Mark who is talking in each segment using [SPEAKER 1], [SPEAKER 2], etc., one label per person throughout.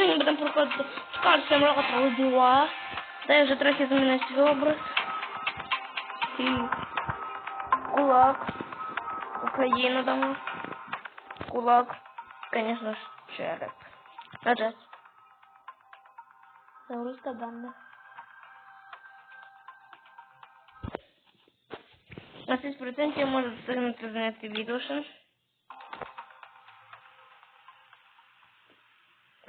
[SPEAKER 1] Сьогодні будемо проходити скарси мрaka діла. Та я вже трохи змінив свій образ. І кулак. Україна дома. Кулак. Конечно ж, череп. Отже. Загрузка даних. На 6% може встигнути зняти відео ще.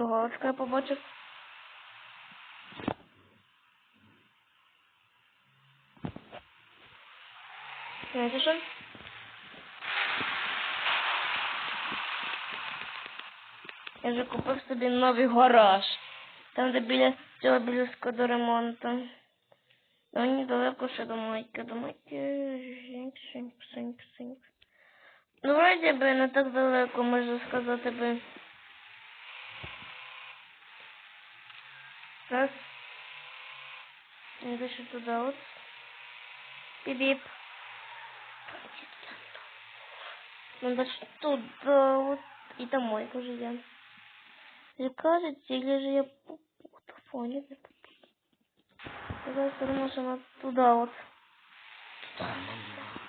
[SPEAKER 1] Того я побачив. Знаєте що? Я вже купив собі новий гараж. Там, де біля цього близько до ремонту. Ну, недалеко ще до майки. До майки. Синьк, синьк, синьк, синьк. Ну, вроді би, не так далеко, можна сказати би. Я ще туди от. Піп-піп. Ну, дальше туда вот. И домой тоже я. Или кажется, или же я попутал, нет, не попутал. Тогда я думаю, что она туда вот. Туда нам надо.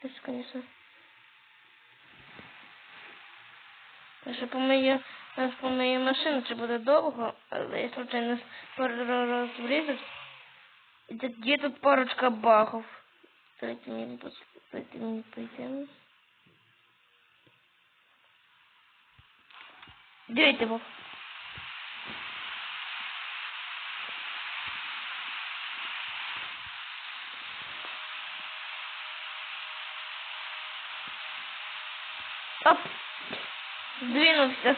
[SPEAKER 1] То есть, конечно. Ще по моїй, по моїй машині це буде довго, але я случайно раз врізав. Тут парочка бахов? Дайте пос- дайте мне пойти. Дайте его. Оп! Сдвинулся.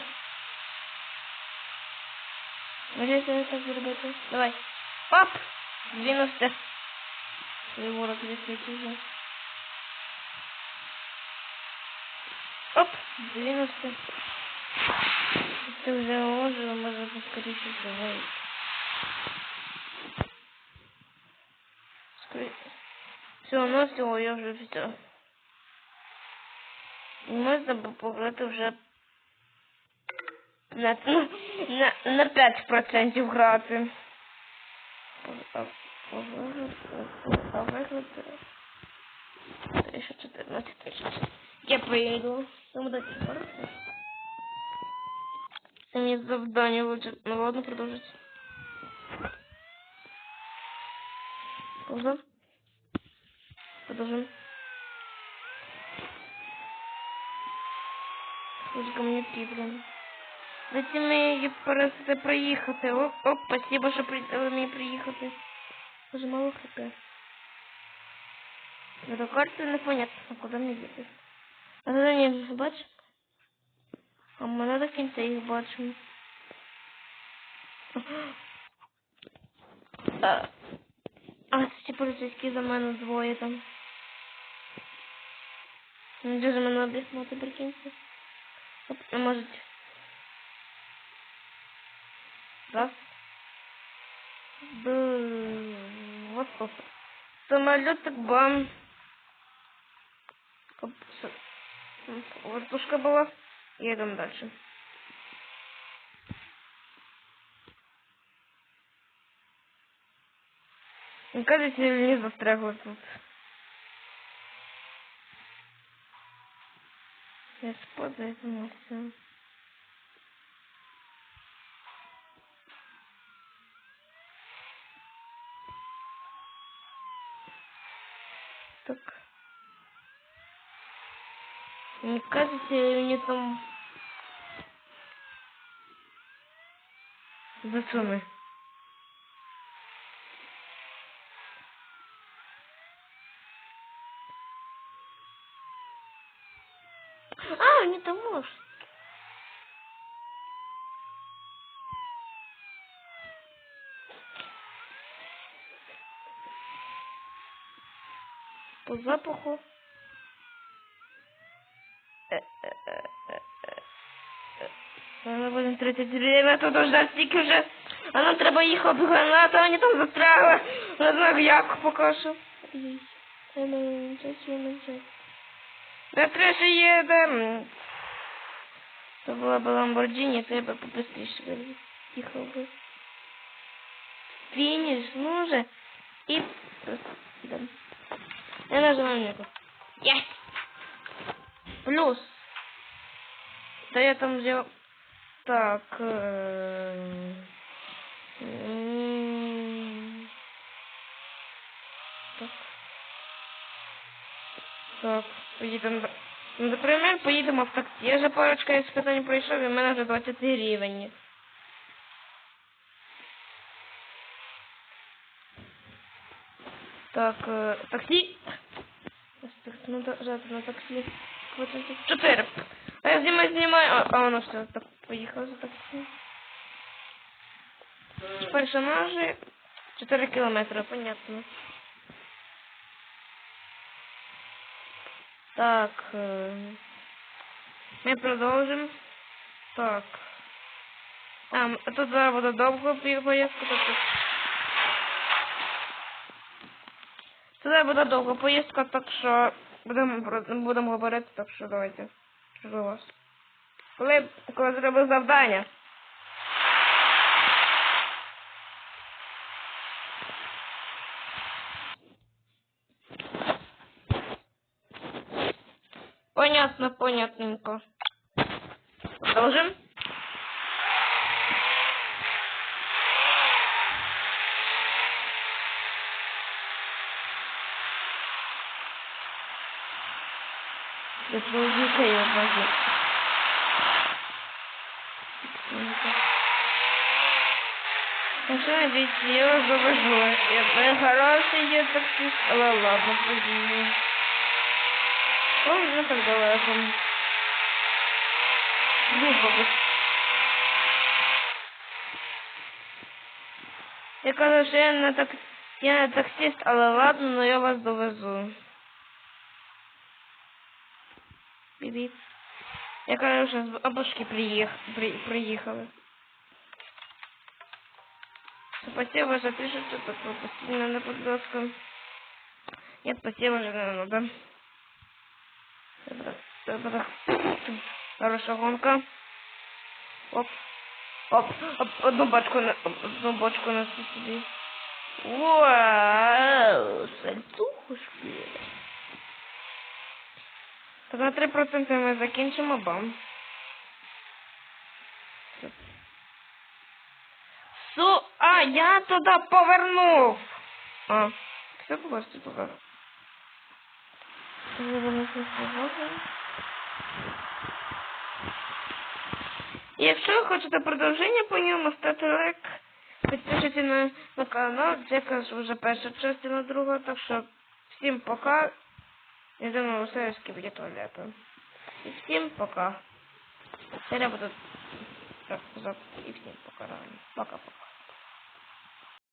[SPEAKER 1] Может, я так заработаю? Давай. Оп! Сдвинулся. Его разлететь Оп! Сдвинулся. Ты уже ожил, можно поскорее давай. Скорее. Все, ну все, я вже все. Можна б пограти вже на, ну, на, на 5% грати. А, а вигляд, а вигляд, ще 14 тисяч. Я поїду. Тому дайте бороться. Це мені завдання лучше. Ну ладно, продовжить. Пауза. Продовжуємо. Слушай, ко мне блин. Дайте мені просто проїхати. Оп, оп, спасибо, що придали мені приїхати. Дуже мало хп. До карти непонятно, куди мені їхати. А туди не бач? А ми до кінця їх бачимо. А, а ці поліцейські за мене двоє там. Дуже мене об'яснити, прикиньте. Оп, раз, два, Самолеток бам. Воздушка была. Едем дальше. Ну, кажется, не застрягло тут. Я спадаю, это все. Так. Не кажется, или не там... Засунули. А, не того ж. По запаху. Ми будемо 30 время тут ждать стільки вже. А нам треба їх обгнати, вони там застрягли. Не знаю як це це це. На трасі їдем. То була б Ламборджині, би побыстріше їхав би. Фініш, ну вже. І йдем. Я нажимаю м'яко. Єс! Плюс. Та я там взяв... Так. Е... Так. Так, поїдемо. Наприклад, поїдемо в таксі. Я вже парочка іспитань пройшов, і в мене вже 20 рівень. Так, е, таксі. Так, да, жати на таксі. Чотири. А я знімаю, знімаю. А, воно все, так, поїхав за таксі. Персонажі 4 кілометри, понятно. Так. е, Ми продовжимо. Так. А, тут зараз буде довго поїздка, тобто. Туди буде довго поїздка, так що будемо про- будемо говорити, так що давайте. За вас? Коли, коли зробив завдання. Понятно, понятненько. Продолжим. Это я могу. Хорошо, ведь я уже выжила. Я хороший я таксист. Ла ладно, пойди. Он уже тогда лазом. Глупо бы. Я кажу, що я не так... Я не таксист, але ладно, но я вас довезу. Привіт. Я кажу, що з бабушки приїх... при... приїхали. Спасибо за тысячу, такой постійно на подгрузку. Нет, спасибо, не надо. Добро, добро. Хорошая гонка. Оп. Оп, оп, одну бочку на, одну бочку на собі. Вау, сальтушки. На 3% ми закінчимо бам. Су, а, я туди повернув. А, все побачите туди. Якщо ви хочете продовження по ньому, ставте лайк, підпишіться на, на канал, це вже перша частина друга, так що всім пока. Йдемо у сервіски будет туалету. И всем пока. Серія будет... И всем пока. Пока-пока.